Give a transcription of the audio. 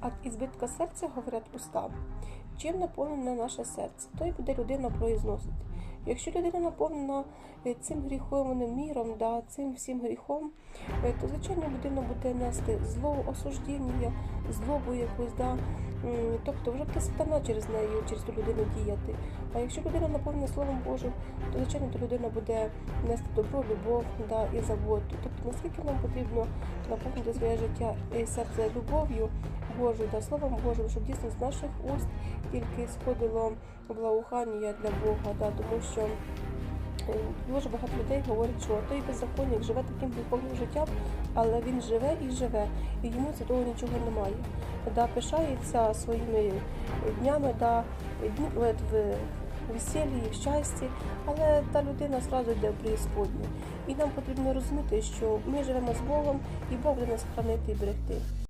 а із збитка серця говорять уста. Чим наповнене наше серце, то й буде людина произносити. Якщо людина наповнена е, цим гріховним міром, да, цим всім гріхом, е, то звичайно людина буде нести зло, осуждення, злобу якусь, да, тобто вже буде сатана через неї, через ту людину діяти. А якщо людина наповнена Словом Божим, то звичайно та людина буде нести добро, любов да, і заботу. Тобто наскільки нам потрібно наповнити своє життя і серце любов'ю Божою та Словом Божим, щоб дійсно з наших уст тільки сходило благоухання для Бога, да, тому що е, дуже багато людей говорять, що той беззаконник живе таким духовним життям, але він живе і живе, і йому з того нічого немає. Да, пишається своїми днями, да, дні в весіллі, в щасті, але та людина зразу йде в преісподню. І нам потрібно розуміти, що ми живемо з Богом, і Бог буде нас хранити і берегти.